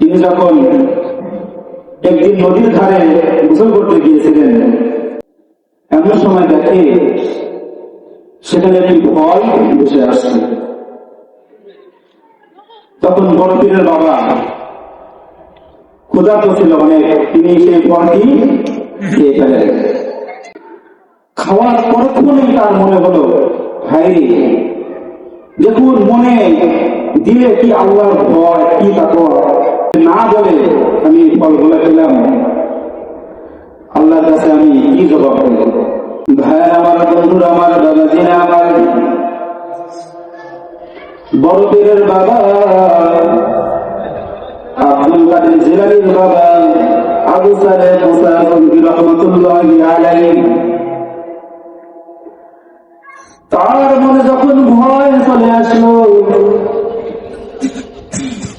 তিনি যখন একদিন নদীর ধারে গোসল করতে গিয়েছিলেন, এমন সময় দেখে সেখানে একটি ফল বসে আসছে। তখন বড় বাবা ক্ষুধার্ত ছিল অনেক তিনি সেই ফলটি খেয়ে ফেলেন। খাওয়ার পরক্ষণেই তার মনে হলো, ভাই, দেখুন মনে দিলে কি আল্লাহর ভয়, কি তাকওয়া? না বলে আমি ফল বলে ফেলাম আল্লাহর কাছে আমি কি জবাব দেব ভাই, আমার বন্ধুর, আমার দাদাজিরা, আমার বড় পীরের বাবা, আব্দুল কাদের জিলানির বাবা, আবু সালেহ মুসা রহমতুল্লাহি আলাইহি তার মনে যখন ভয় চলে আসলো,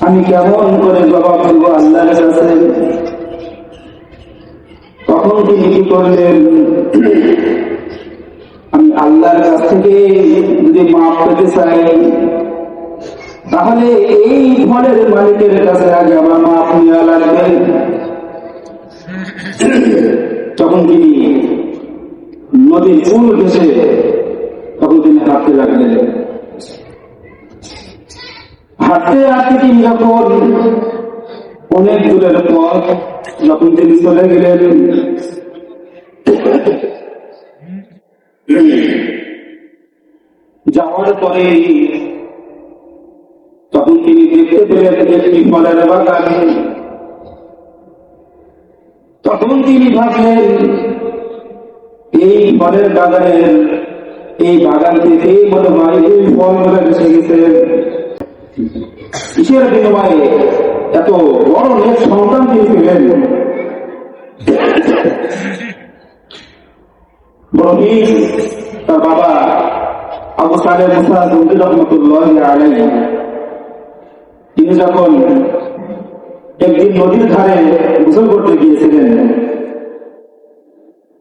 আমি কেমন করে জবাব দেবো আল্লাহর কাছে? তখন তিনি কি করলেন? আমি আল্লাহর কাছ থেকে যদি মাপ পেতে চাই, তাহলে এই ফলের মালিকের কাছে আগে আমার মাপ নেওয়া লাগবে। তখন তিনি নদীর চুল ঘেসে হাঁটতে হাঁটতে যখন অনেক দূরের যখন তিনি চলে গেলেন। যাওয়ার পরে তখন তিনি দেখতে পেলেন একটি ফলের বাগান। তখন তিনি ভাবলেন, এই ফলের বাগানের এই বাগান থেকে মনে হয় এই ফলগুলো এসে গেছে কিসের বিনিময়ে এত বড় নেক সন্তান তিনি পেলেন বাবা একদিন ধারে করতে গিয়েছিলেন,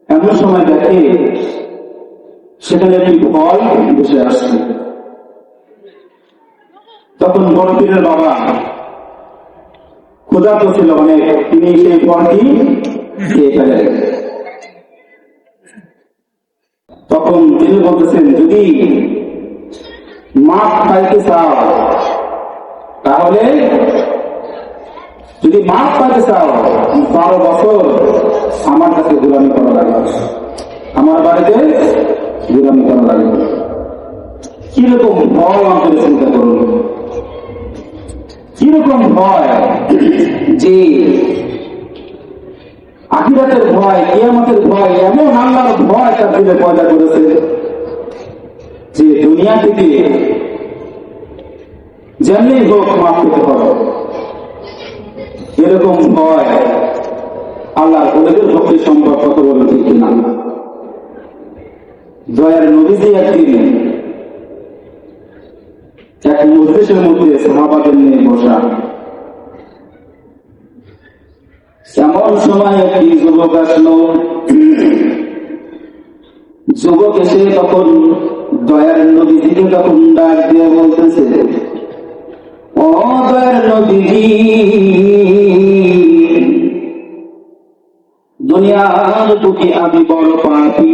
এমন সময় দেখে সেখানে একটি ফল বসে আসছে তখন বড় পীরের বাবা ক্ষুধার্ত ছিল অনেক, তিনি সেই ফলটি খেয়ে তখন তিনি বলতেছেন, যদি মাছ খাইতে চাও, তাহলে যদি মাছ পাইতে চাও, বারো বছর আমার কাছে গুলামি করা লাগবে। আমার বাড়িতে গুলামি করা লাগবে কীরকম ভয় আমাদের চিন্তা করুন। কীরকম ভয় যে আখিরাতের ভয়, কিয়ামতের ভয়, এমন আল্লাহর ভয় তার দিলে পয়দা করেছে যে দুনিয়া থেকে যেমনি হোক মাফ পেতে পারো। এরকম ভয় আল্লাহ ওদের পক্ষে সম্ভব কত বলে ঠিক না দয়ার নবীজি একদিন এক মজলিসের মধ্যে সাহাবাদের নিয়ে বসা। এমন সময় একটি যুবক আসলো। যুবক এসে তখন দয়ার নদীজিকে তখন ডাক দিয়ে বলতেছে, ও দয়ার নদীজি দুনিয়ার বুকে আমি বড় পাখি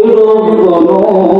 ইয়াগফিরু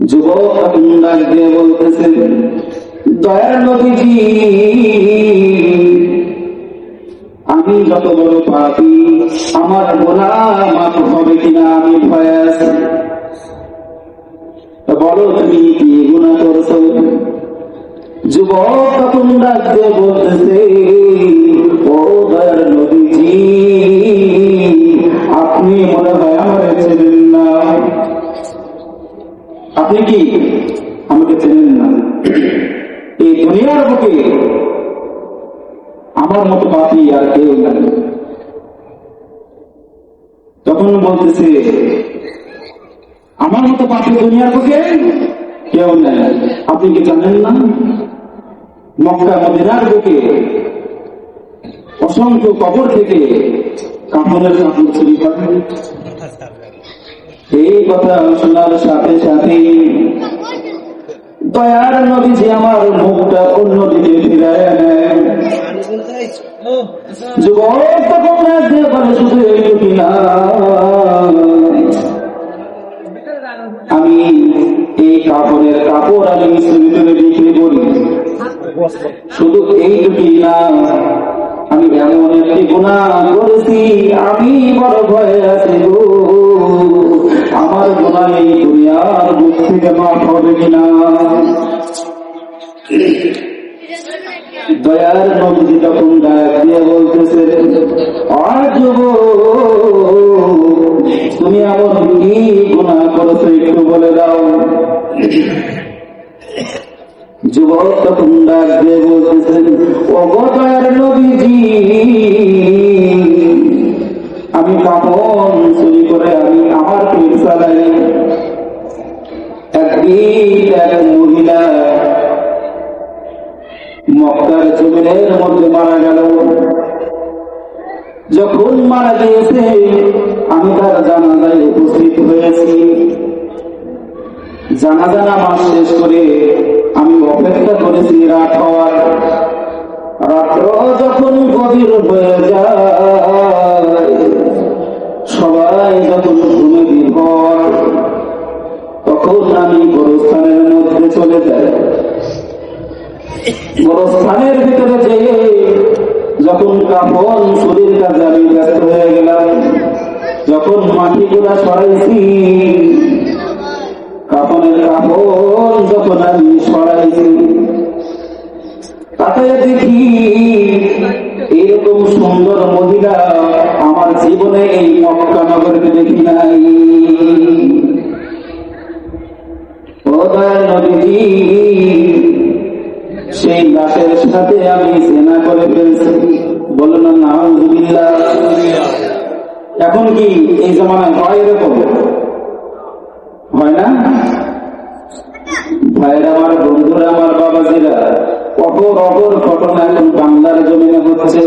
যুবক আপনি দিয়ে বলতেছেন দয়ার আমি যত বড় পাপি, আমার গোনা মাফ হবে কিনা আমি ভয় আছি। বলো তুমি কি গুণা করছ? যুবক তখন দিয়ে বলতেছে, ও দয়ার আপনি মনে হয় আমার আপনি কি আমাকে চেনেন না? এই দুনিয়ার বুকে আমার মতো পাপি আর কেউ নাই। তখন বলতেছে, আমার মতো পাপি দুনিয়ার বুকে কেউ নাই। আপনি কি জানেন না? মক্কা মদিনার বুকে অসংখ্য কবর থেকে কাপড়ের কাপড় চুরি করে এই কথা শোনার সাথে সাথে দয়ার নবীজি আমার মুখটা অন্যদিকে ফিরায় নেয় আমি এই কাপড়ের কাপড় আমি সুবিধে বিক্রি করি। শুধু এইটুকুই না, আমি এমন একটি গুণা করেছি, আমি বড় ভয়ে আছি গো। আমার দুনিয়ার বুক থেকে মাফ হবে কিনা দয়ার নবী তখন ডাক দিয়ে বলতেছে তুমি এমন কি গুণা করেছ একটু বলে দাও যুবক, তখন ডাক দিয়ে বলতেছেন ও দয়ার নবীজি আমি কাপন চুরি করে আমি আমার পেট চালাই একদিন এক মহিলা মক্কার জমিনের মধ্যে মারা গেল। যখন মারা গিয়েছে, আমি তার জানাজায় উপস্থিত হয়েছি। জানাজা নামাজ শেষ করে আমি অপেক্ষা করেছি রাত হওয়ার। রাত্র যখন গভীর হয়ে যায় সবাই যখন ঘুমে বিভর তখন আমি গোরস্থানের মধ্যে চলে যাই। গোরস্থানের ভিতরে যেয়ে যখন কাপন শরীর কাজে আমি ব্যস্ত হয়ে গেলাম, যখন মাটিগুলা সরাইছি কাপনের কাপড় যখন আমি সরাইছি, তাতে দেখি এরকম সুন্দর মহিলা জীবনে এই মক্কা নগরকে দেখি নাই সেই গাছের সাথে আমি সেনা করে ফেলছি। বলো না নাউজুবিল্লাহ। এখন কি এই জমানায় হয় এরকম? হয় না? ভাইরা আমার বন্ধুরা, আমার বাবাজিরা, অপর অপর ঘটনা এখন বাংলার জমিনে হচ্ছে।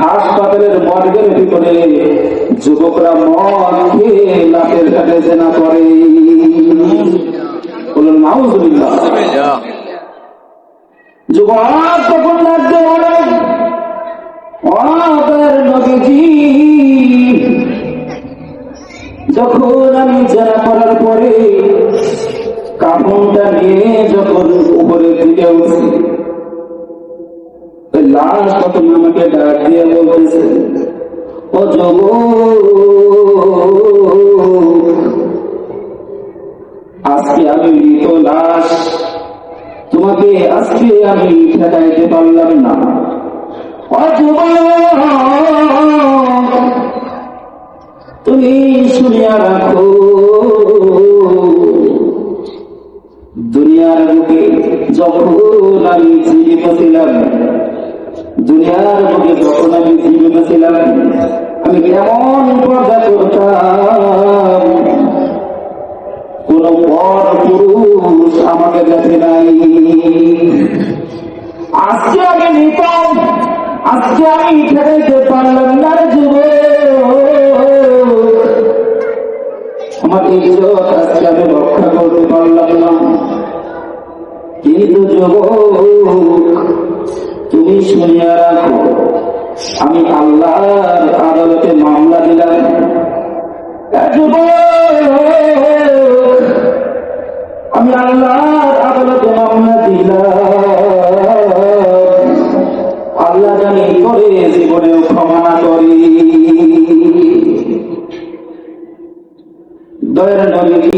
হাসপাতালের মর্গের ভিতরে যুবকরা মদ খেয়ে লাখের কাটে জেনা করে। যখন আমি জেরা করার আমাকে ডাক দিয়ে বলতেছে ও আজকে আমি মৃত লাশ তোমাকে আজকে আমি ঠেকাইতে পারলাম না। তুমি শুনিয়া রাখো, দুনিয়ার বুকে যখন আমি জীবিত ছিলাম দুনিয়ার মধ্যে যখন আমি জীবিত ছিলাম, আমি কেমন পর্দা করতাম? কোন পর পুরুষ আমাকে দেখে নাই। আজকে আমি নিতাম, আজকে আমি ঠেকাইতে পারলাম না রে যুবক। আমার ইজ্জত আজকে আমি রক্ষা করতে পারলাম না। কিন্তু যুবক তুমি শুনিয়া রাখো আমি আল্লাহর আদালতে মামলা দিলাম আমি আল্লাহর আদালতে মামলা দিলাম। আল্লাহ জানি করে জীবনেও ক্ষমা করি। দয়ের নবী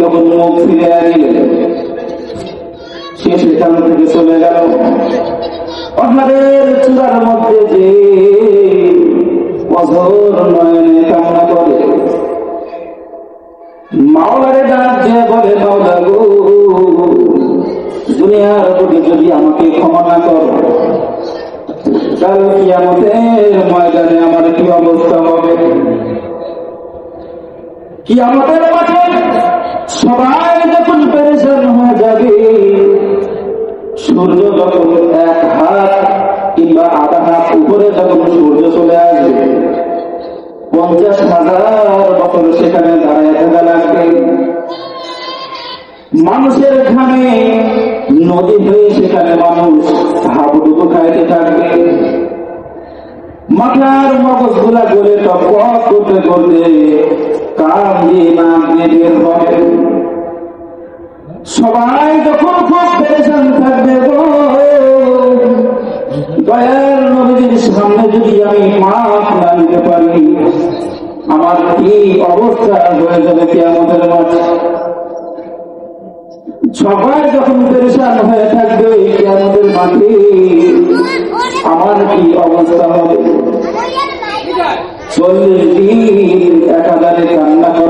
তখন মুখ ফিরে আসলেন সে সেখান থেকে চলে গেল। পাহাড়ের চূড়ার মধ্যে যে অঝোর নয়নে কামনা করে। মাওলারে ডাক যে বলে, মাওলা গো, দুনিয়ার প্রতি যদি আমাকে ক্ষমা না করো কাল কিয়ামতের ময়দানে আমার কি অবস্থা হবে? কি আমাদের মাঠে সবাই যখন পেরেশান হয়ে যাবে সূর্য যখন এক হাত কিংবা আধা হাত উপরে যখন সূর্য চলে আসবে, পঞ্চাশ হাজার বছর সেখানে দাঁড়ায় থাকা লাগবে। মানুষের ঘামে নদী হয়ে সেখানে মানুষ হাবুডুবু খাইতে থাকবে। মাথার মগজগুলা করে টপ করতে করতে কান দিয়ে নাক দিয়ে বের হবে। সবাই যখন খুব পেরেশান থাকবে দয়ার নবীর সামনে যদি আমি মাফ না নিতে পারি আমার কি অবস্থা হয়ে যাবে কি আমাদের মাঝে। সবাই যখন পেরেশান হয়ে থাকবে কি আমাদের মাঠে আমার কি অবস্থা হবে? চল্লিশ দিন একাধারে কান্না পর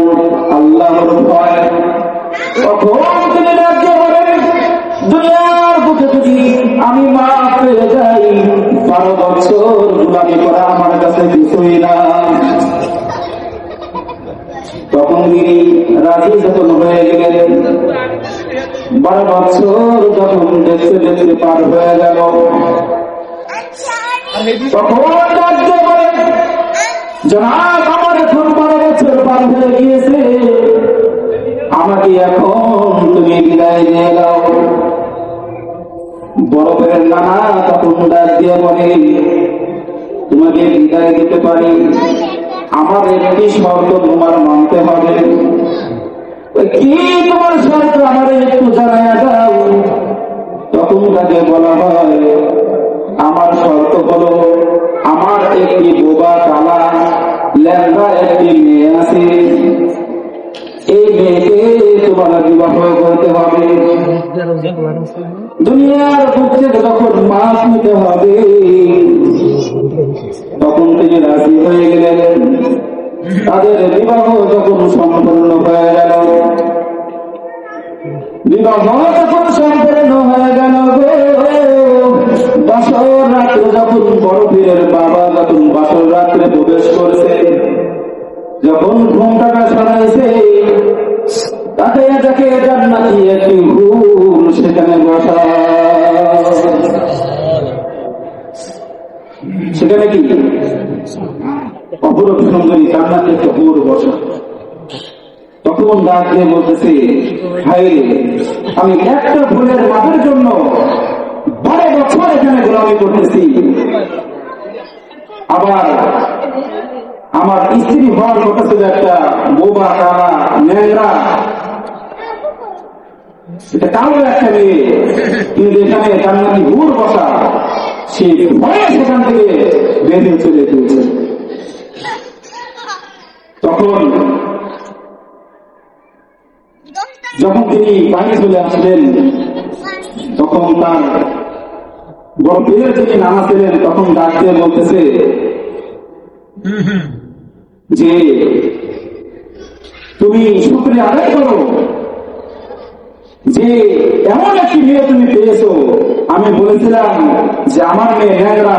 আমি মা পেয়ে যাই। বারো বছর গুলামি করা আমার কাছে কিছুই না। তখন তিনি রাজি যখন হয়ে গেলেন, বারো বছর যখন দেখতে দেখতে পার হয়ে গেল আমাকে এখন তুমি বিদায় দিয়ে দাও। বরফের নানা দিয়ে বলে তোমাকে বিদায় দিতে পারি। আমার একটি শর্ত তোমার মানতে হবে। কি তোমার শর্ত? আমার একটু জানাইয়া দাও। তখন তাকে বলা হয়, আমার শর্ত হলো দুনিয়ার বুঝতে যখন মাছ নিতে হবে, তখন তিনি রাজি হয়ে গেলেন। তাদের বিবাহ যখন সম্পন্ন হয়ে গেল, বিবাহ যখন সম্পন্ন হয়ে গেল বাসর রাত্রে যখন বরফের বাবা যখন বাসর রাত্রে প্রবেশ করছে, যখন ঘুমটাকা সরাইছে সেখানে কি? অপরূপ সুন্দরী বসা। তখন দিয়ে বলতেছে আমি একটা ফুলের মাঠের জন্য বারো বছর এখানে গোলামি করতেছি। আবার আমার স্ত্রী হওয়ার কথা একটা বোবা কালা ন্যাংরা এটা কালো একটা মেয়ে কিন্তু এখানে জান্নাতি ঘুর বসা। সে ভয়ে সেখান থেকে বেরিয়ে চলে গিয়েছে। তখন যখন তিনি বাইরে চলে আসলেন, তখন তার বড় পীরের যিনি ছিলেন তখন ডাক বলতেছে, যে, তুমি শুক্রিয়া আদায় করো। যে এমন একটি মেয়ে তুমি পেয়েছ। আমি বলেছিলাম যে আমার মেয়ে ন্যাংরা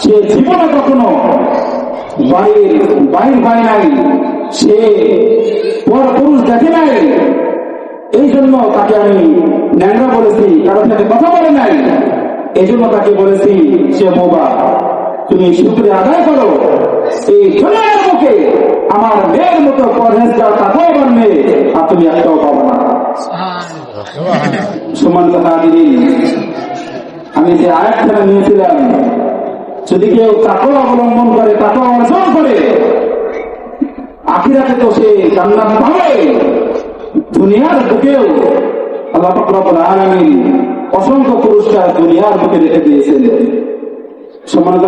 সে জীবনে কখনো বাড়ির বাইর হয় নাই, সে পর পুরুষ দেখে নাই। এই জন্য তাকে আমি ন্যাংরা বলেছি, কারোর সাথে কথা বলে নাই। এই জন্য তাকে বলেছি, সে বোবা, তুমি শুক্রিয়া আদায় করো। এই দুনিয়ার মুখে আমার মেয়ের মতো পরহেজগার তাকেও মেয়ে আর তুমি একটাও পাবো না। আমি যে আয়াতখানা নিয়েছিলাম, যদি কেউ তাকেও অবলম্বন করে তাকেও অর্জন করে, আখিরাতে তো সে জান্নাত পাবে। দুনিয়ার বুকেও অসংখ্য পুরস্কার দুনিয়ার বুকে রেখে দিয়েছেন। সমানত